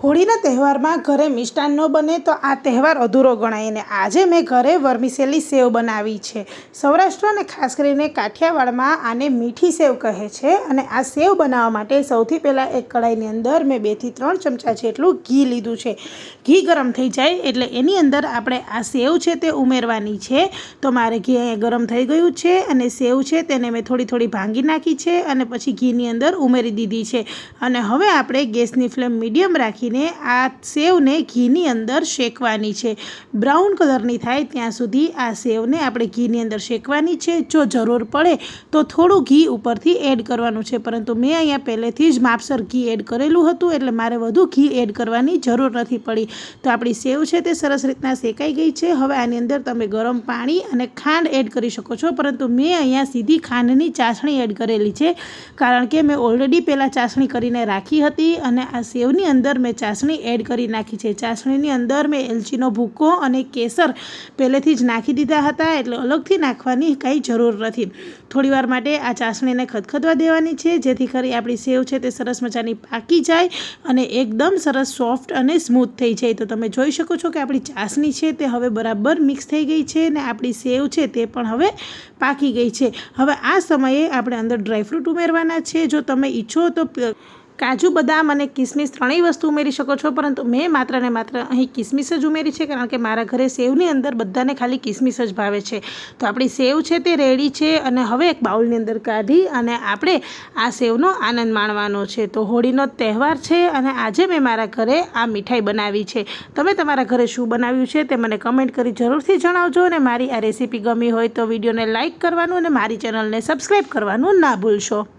હોળીના તહેવારમાં ઘરે મિષ્ટાન ન બને તો આ તહેવાર અધૂરો ગણાય અને આજે મેં ઘરે વર્મિસેલી સેવ બનાવી છે. સૌરાષ્ટ્ર અને ખાસ કરીને કાઠિયાવાડમાં આને મીઠી સેવ કહે છે અને આ સેવ બનાવવા માટે સૌથી પહેલાં એક કઢાઈની અંદર મેં બેથી ત્રણ ચમચા જેટલું ઘી લીધું છે. ઘી ગરમ થઈ જાય એટલે એની અંદર આપણે આ સેવ છે તે ઉમેરવાની છે. તો મારે ઘી અહીંયા ગરમ થઈ ગયું છે અને સેવ છે તેને મેં થોડી થોડી ભાંગી નાખી છે અને પછી ઘીની અંદર ઉમેરી દીધી છે. અને હવે આપણે ગેસની ફ્લેમ મીડિયમ રાખીને આ સેવને ઘીની અંદર શેકવાની છે. બ્રાઉન કલરની થાય ત્યાં સુધી આ સેવને આપણે ઘીની અંદર શેકવાની છે. જો જરૂર પડે તો થોડું ઘી ઉપરથી એડ કરવાનું છે. પરંતુ મેં અહીંયા પહેલેથી જ માપસર ઘી એડ કરેલું હતું એટલે મારે વધુ ઘી એડ કરવાની જરૂર નથી પડી. તો આપણી સેવ છે તે સરસ રીતના શેકાઈ ગઈ છે. હવે આની અંદર તમે ગરમ પાણી અને ખાંડ એડ કરી શકો છો. પરંતુ મેં અહીંયા સીધી ખાંડની ચાસણી એડ કરેલી છે. કારણ કે મેં ઓલરેડી પહેલાં ચાસણી કરીને રાખી હતી અને આ સેવની અંદર મેં ચાસણી એડ કરી નાખી છે. ચાસણીની અંદર મેં એલચીનો ભૂકો અને કેસર પહેલેથી જ નાખી દીધા હતા, એટલે અલગથી નાખવાની કાંઈ જરૂર નથી. થોડીવાર માટે આ ચાસણીને ખદખદવા દેવાની છે, જેથી કરી આપણી સેવ છે તે સરસ મજાની પાકી જાય અને એકદમ સરસ સોફ્ટ અને સ્મૂથ થઈ જાય. તો તમે જોઈ શકો છો કે આપણી ચાસણી છે તે હવે બરાબર મિક્સ થઈ ગઈ છે અને આપણી સેવ છે તે પણ હવે પાકી ગઈ છે. હવે આ સમયે આપણે અંદર ડ્રાયફ્રૂટ ઉમેરવાના છે. જો તમે ઈચ્છો તો કાજુ, બદામ અને કિસમિસ ત્રણેય વસ્તુ ઉમેરી શકો છો, પરંતુ મેં માત્ર ને માત્ર અહીં કિસમિસ જ ઉમેરી છે, કારણ કે મારા ઘરે સેવની અંદર બધાને ખાલી કિસમિસ જ ભાવે છે. તો આપણી સેવ છે તે રેડી છે અને હવે એક બાઉલની અંદર કાઢી અને આપણે આ સેવનો આનંદ માણવાનો છે. તો હોળીનો તહેવાર છે અને આજે મેં મારા ઘરે આ મીઠાઈ બનાવી છે. તમે તમારા ઘરે શું બનાવ્યું છે તે મને કમેન્ટ કરી જરૂરથી જણાવજો અને મારી આ રેસીપી ગમી હોય તો વિડીયોને લાઇક કરવાનું અને મારી ચેનલને સબસ્ક્રાઈબ કરવાનું ના ભૂલશો.